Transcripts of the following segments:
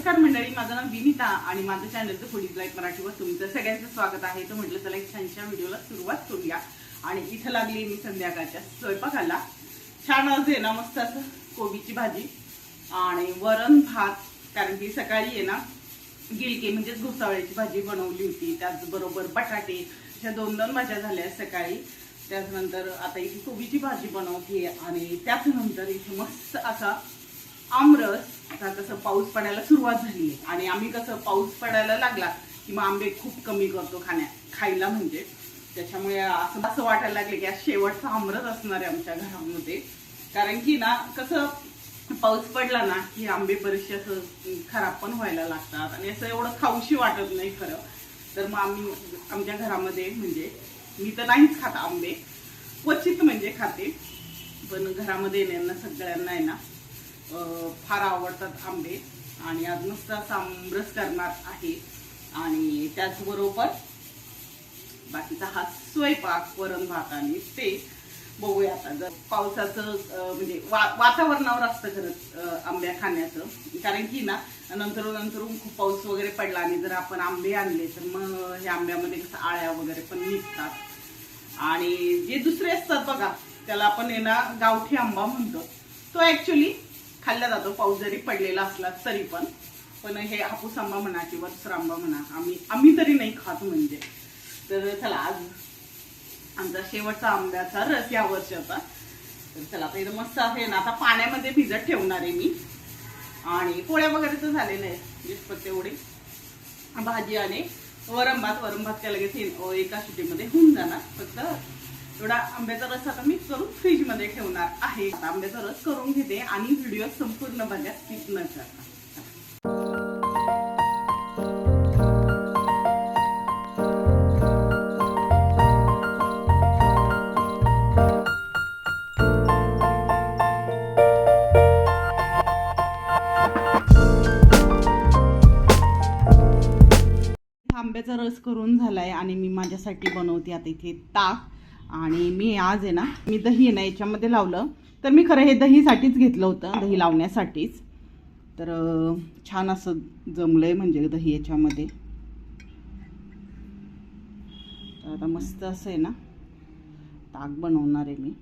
नमस्कार मंडळी माझं नाव विनिता आणि माझं चॅनलचं फुडीज लाईफ मराठीवर तुमचं सगळ्यांचं स्वागत आहे. तर म्हटलं चला एक छानशा व्हिडिओला सुरुवात करूया. आणि इथं लागली मी संध्याकाळच्या स्वयंपाकाला. छान आहे ना मस्त असं कोबीची भाजी आणि वरण भात कारण की सकाळी आहे ना गिलके म्हणजेच घोसावळ्याची भाजी बनवली होती. त्याचबरोबर बटाटे ह्या दोन दोन भाज्या झाल्या सकाळी. त्याच्यानंतर आता इथे कोबीची भाजी बनवते आणि त्याच्यानंतर इथे मस्त असा आमरस आता कसं पाऊस पडायला सुरुवात झाली आहे. आणि आम्ही कसं पाऊस पडायला लागला की मग आंबे खूप कमी करतो खाण्या खायला म्हणजे. त्याच्यामुळे असं असं वाटायला लागले की आज शेवटचा आमरस असणार आहे आमच्या घरामध्ये. कारण की ना कसं पाऊस पडला ना की आंबे बरेचसे असं खराब पण व्हायला लागतात. आणि असं एवढं खाऊशी वाटत नाही खरं. तर मग आम्ही आमच्या घरामध्ये म्हणजे मी तर नाहीच खात आंबे. क्वचित म्हणजे खाते. पण घरामध्ये येण्यांना सगळ्यांना आहे ना फार आवडतात आंबे. आणि आज नुसता असा करणार आहे. आणि त्याचबरोबर बाकीचा हा स्वयंपाक वरण भात आणि ते बघूया आता. जर पावसाचं म्हणजे वा- वातावरणावर असतं खरंच आंब्या खाण्याचं. कारण की ना नंतर नंतर खूप पाऊस वगैरे पडला आणि जर आपण आंबे आणले तर मग ह्या आंब्यामध्ये कसं आळ्या वगैरे पण निघतात. आणि जे दुसरे असतात बघा त्याला आपण ना गावठी आंबा म्हणतो. तो ऍक्च्युली खाल्ला जातो पाऊस जरी पडलेला असला तरी पण. पण हे हापूस आंबा म्हणा किंवा दुसरा आंबा म्हणा आम्ही आम्ही तरी नाही खात म्हणजे. तर चला आज आमचा शेवटचा आंब्याचा रस या वर्षाचा तर चला आता इथं मस्त आहे ना आता पाण्यामध्ये भिजत ठेवणार आहे मी. आणि पोळ्या वगैरे तर झालेल्या आहेत म्हणजे एवढे भाजी आणि वरंभात भात. भात त्या लगेच एका शिटीमध्ये होऊन जाणार. फक्त एवढा आंब्याचा रस आता मी करून फ्रीजमध्ये ठेवणार आहे. आंब्याचा रस करून घेते आणि व्हिडिओ संपूर्ण बघा स्किप न करता आंब्याचा रस करून झालाय आणि मी माझ्यासाठी बनवते आता इथे ताक. आणि मी आज आहे ना मी दही आहे ना याच्यामध्ये लावलं. तर मी खरं हे दहीसाठीच घेतलं होतं दही लावण्यासाठीच. तर छान असं जमलं आहे म्हणजे दही याच्यामध्ये. तर आता मस्त असं आहे ना ताक बनवणार आहे मी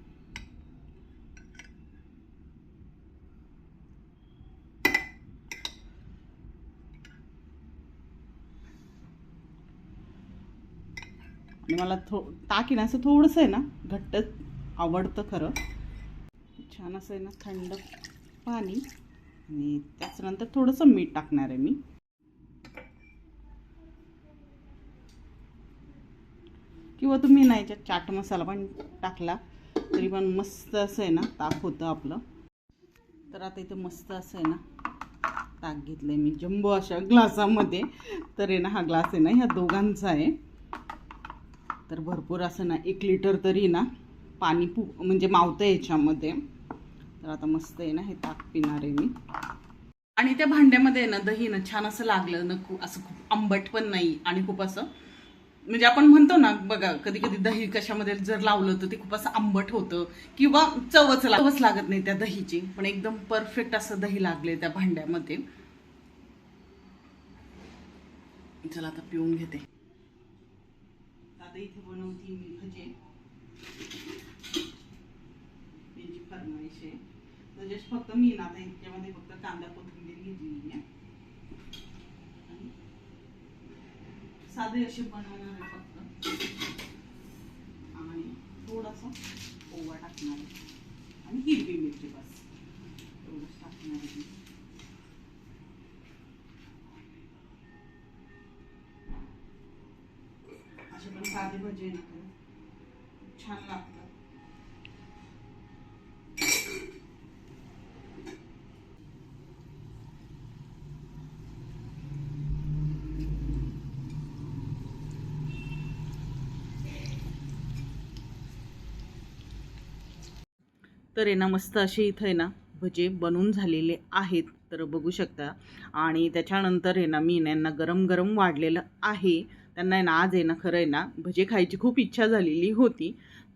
आणि मला थो ताक आहे ना असं थोडंसं आहे ना घट्ट आवडतं खरं. छान असं आहे ना थंड पाणी. आणि त्याच्यानंतर थोडंसं मीठ टाकणार आहे मी. किंवा तुम्ही ना याच्यात चाट मसाला पण टाकला तरी पण मस्त असं आहे ना ताक होतं आपलं. तर आता इथं मस्त असं आहे ना ताक घेतलं आहे मी. जम्बो अशा ग्लासामध्ये. तर आहे ना हा ग्लास आहे ना ह्या दोघांचा आहे. तर भरपूर असं ना एक लिटर तरी ना पाणी पु म्हणजे मावतं याच्यामध्ये. तर आता मस्त आहे ना हे ताक पिणार आहे मी. आणि त्या भांड्यामध्ये ना दही ना छान असं लागलं ना खूप असं खूप आंबट पण नाही आणि खूप असं म्हणजे आपण म्हणतो ना बघा कधी कधी दही कशामध्ये जर लावलं तर ते खूप असं आंबट होतं किंवा चवच लावच लागत नाही त्या दहीची. पण एकदम परफेक्ट असं दही लागले त्या भांड्यामध्ये. चला आता पिऊन घेते. आता इथे बनवती मी भजे. यांची फरमाईश आहे. तर जस्ट फक्त मी ना आता ह्याच्यामध्ये फक्त कांदा कोथिंबीर घेतलेली आहे. साधे असे बनवणार आहे फक्त. आणि थोडासा ओवा टाकणार आहे. आणि हिरवी मिरची बस. एवढंच टाकणार आहे साधे भजे ना छान लागतात तर आहे ना मस्त असे इथं आहे ना भजे बनून झालेले आहेत. तर बघू शकता. आणि त्याच्यानंतर आहे ना मी यांना गरम गरम वाढलेलं आहे. त्यांना आहे ना आज आहे ना खरं आहे ना भजे खायची खूप इच्छा झालेली होती.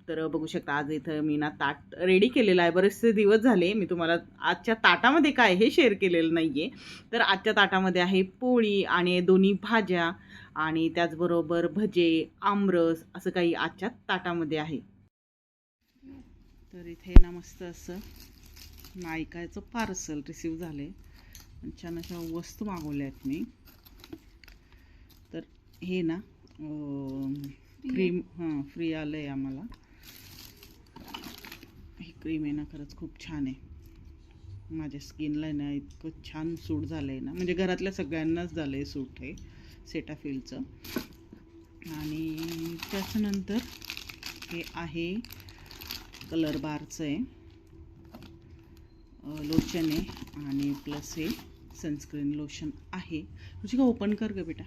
तर बघू शकता आज इथं मी ना ताट रेडी केलेलं आहे. बरेचसे दिवस झाले मी तुम्हाला आजच्या ताटामध्ये काय हे शेअर केलेलं नाही आहे तर आजच्या ताटामध्ये आहे पोळी आणि दोन्ही भाज्या आणि त्याचबरोबर भजे आमरस असं काही आजच्या ताटामध्ये आहे. तर इथे ना मस्त असं नायकाचं पार्सल रिसीव झाले छान अशा वस्तू मागवल्या आहेत मी. हे ना फ्री? हां फ्री आलं आहे आम्हाला. ही क्रीम आहे ना खरंच खूप छान आहे. माझ्या स्किनला आहे ना इतकं छान सूट झालं आहे ना. म्हणजे घरातल्या सगळ्यांनाच झालं आहे सूट हे सेटाफिलचं आणि त्याच्यानंतर हे आहे कलर बारचं आहे. लोशन आहे. आणि प्लस हे सनस्क्रीन लोशन आहे. तुझी का ओपन कर ग बेटा?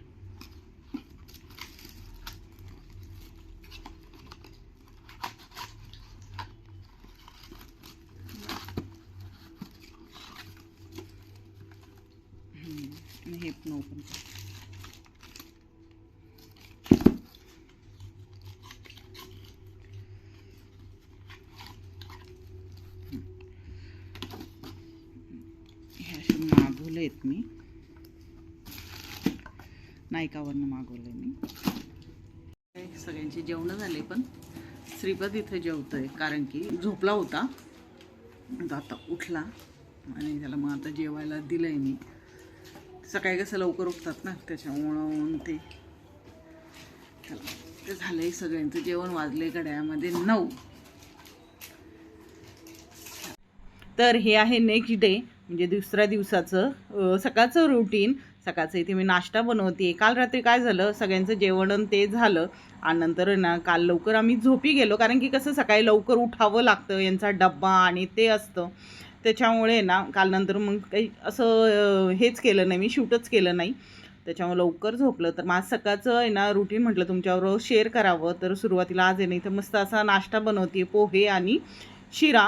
आणि हे पण ओपन कर. आहेत मी. नायकावरनं मागवलं मी. सगळ्यांचे सगळ्यांची जेवणं झाले पण. श्रीपद इथे जेवतोय कारण की झोपला होता. आता उठला आणि त्याला मग आता जेवायला दिलंय मी. सकाळी कसं लवकर उठतात ना त्याच्यामुळं ते चला ते झालंय सगळ्यांचं जेवण वाजले गड्यामध्ये नऊ. तर हे आहे नेक्स्ट डे म्हणजे दुसऱ्या दिवसाचं सकाळचं रुटीन सकाळचं इथे मी नाश्ता बनवते काल रात्री काय झालं सगळ्यांचं जेवण आणि ते झालं. आणि नंतर ना काल लवकर आम्ही झोपी गेलो. कारण की कसं सकाळी लवकर उठावं लागतं यांचा डब्बा आणि ते असतं. त्याच्यामुळे ना काल नंतर मग काही असं हेच केलं नाही मी शूटच केलं नाही. त्याच्यामुळे लवकर झोपलं. तर मग सकाळचं आहे ना रुटीन म्हटलं तुमच्याबरोबर शेअर करावं. तर सुरुवातीला आज आहे नाही तर मस्त असा नाश्ता बनवते पोहे आणि शिरा.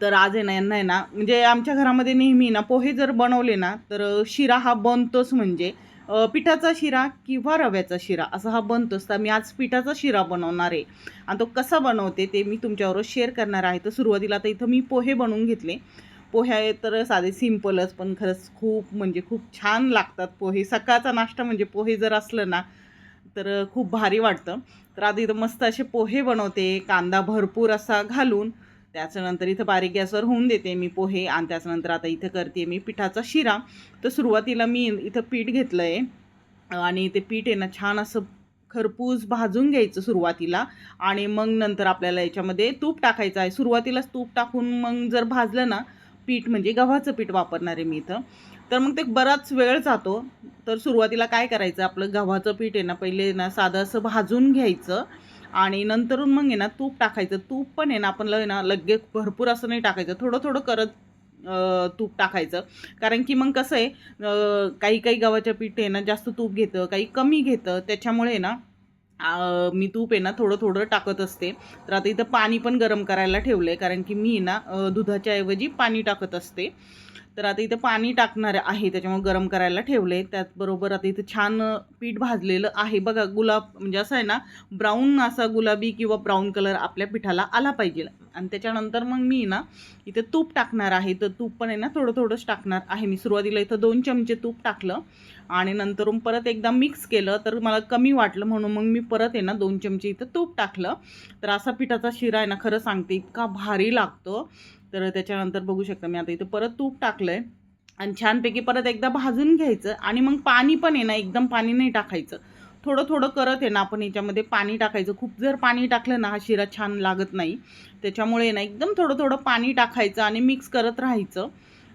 तर आज आहे ना यांना आहे ना म्हणजे आमच्या घरामध्ये नेहमी ना पोहे जर बनवले ना तर शिरा हा बनतोच म्हणजे. पिठाचा शिरा किंवा रव्याचा शिरा असा हा बनतोच. तर मी आज पिठाचा शिरा बनवणार आहे. आणि तो कसा बनवते ते मी तुमच्याबरोबर शेअर करणार आहे. तर सुरुवातीला तर इथं मी पोहे बनवून घेतले. पोहे तर साधे सिम्पलच पण खरंच खूप म्हणजे खूप छान लागतात पोहे. सकाळचा नाश्ता म्हणजे पोहे जर असलं ना तर खूप भारी वाटतं. तर आता इथं मस्त असे पोहे बनवते. कांदा भरपूर असा घालून त्याच्यानंतर इथं बारीक गॅसवर होऊन देते मी पोहे आणि त्याच्यानंतर आता इथं करते मी पिठाचा शिरा. तर सुरुवातीला मी इथं पीठ घेतलं आहे आणि ते पीठ आहे ना छान असं खरपूस भाजून घ्यायचं सुरुवातीला आणि मग नंतर आपल्याला याच्यामध्ये तूप टाकायचं आहे. सुरुवातीलाच तूप टाकून मग जर भाजलं ना पीठ म्हणजे गव्हाचं पीठ वापरणार आहे मी इथं. तर मग ते बराच वेळ जातो. तर सुरुवातीला काय करायचं आपलं गव्हाचं पीठ आहे ना पहिले ना साधं असं भाजून घ्यायचं. आणि नंतरून मग आहे ना तूप टाकायचं. तूप पण आहे ना आपण ल- ना लगे भरपूर असं नाही टाकायचं. थोडं थोडं करत तूप टाकायचं. कारण की मग कसं आहे काही काही गव्हाच्या पीठ आहे ना जास्त तूप घेतं काही कमी घेतं. त्याच्यामुळे ना मी तूप आहे ना थोडं थोडं टाकत असते. तर आता इथं पाणी पण गरम करायला ठेवलं आहे कारण की मी ना दुधाच्या ऐवजी पाणी टाकत असते. तर आता इथं पाणी टाकणार आहे त्याच्यामुळे गरम करायला ठेवले त्याचबरोबर आता इथं छान पीठ भाजलेलं आहे. बघा गुलाब म्हणजे असं आहे ना ब्राऊन असा गुलाबी किंवा ब्राऊन कलर आपल्या पिठाला आला पाहिजे. आणि त्याच्यानंतर मग मी ना इथे तूप टाकणार आहे. तर तूप पण आहे ना थोडं थोडंच टाकणार आहे मी. सुरुवातीला इथं दोन चमचे तूप टाकलं आणि नंतरून परत एकदा मिक्स केलं. तर मला कमी वाटलं म्हणून मग मी परत आहे ना दोन चमचे इथं तूप टाकलं. तर असा पिठाचा शिरा आहे ना खरं सांगते इतका भारी लागतो. तर त्याच्यानंतर बघू शकता मी आता इथं परत तूप टाकलं आहे आणि छानपैकी परत एकदा भाजून घ्यायचं आणि मग पाणी पण आहे ना एकदम पाणी नाही टाकायचं. थोडं थोडं करत आहे ना आपण याच्यामध्ये पाणी टाकायचं. खूप जर पाणी टाकलं ना हा शिरा छान लागत नाही. त्याच्यामुळे ना एकदम थोडं थोडं पाणी टाकायचं आणि मिक्स करत राहायचं.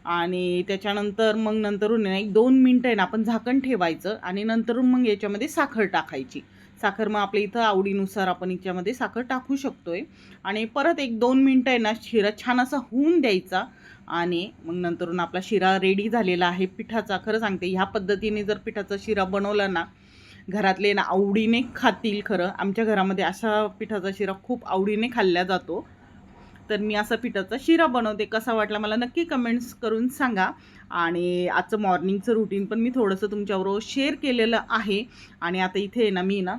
आणि त्याच्यानंतर मग नंतरून एक दोन मिनटं आहे ना आपण झाकण ठेवायचं आणि नंतरून मग याच्यामध्ये साखर टाकायची. साखर मग आपल्या इथं आवडीनुसार आपण याच्यामध्ये साखर टाकू शकतो आहे आणि परत एक दोन मिनटं आहे ना शिरा छान असा होऊन द्यायचा. आणि मग नंतरून आपला शिरा रेडी झालेला आहे. पिठाचा खरं सांगते ह्या पद्धतीने जर पिठाचा शिरा बनवला ना घरातले ना आवडीने खातील खरं. आमच्या घरामध्ये अशा पिठाचा शिरा खूप आवडीने खाल्ला जातो. तर मी असा पिठाचा शिरा बनवते. कसा वाटला मला नक्की कमेंट्स करून सांगा. आणि आजचं मॉर्निंगचं रुटीन पण मी थोडंसं तुमच्याबरोबर शेअर केलेलं आहे. आणि आता इथे ना मी ना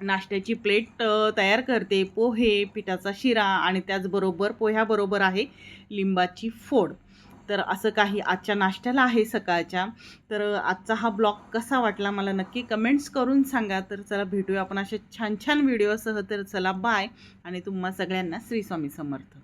नाश्त्याची प्लेट तयार करते. पोहे पिठाचा शिरा आणि त्याचबरोबर पोह्याबरोबर आहे लिंबाची फोड. तर असं काही आजच्या नाश्त्याला आहे सकाळच्या. तर आजचा हा ब्लॉग कसा वाटला मला नक्की कमेंट्स करून सांगा. तर चला भेटूया आपण असे छान छान व्हिडिओसह. तर चला बाय. आणि तुम्हा सगळ्यांना श्रीस्वामी समर्थ.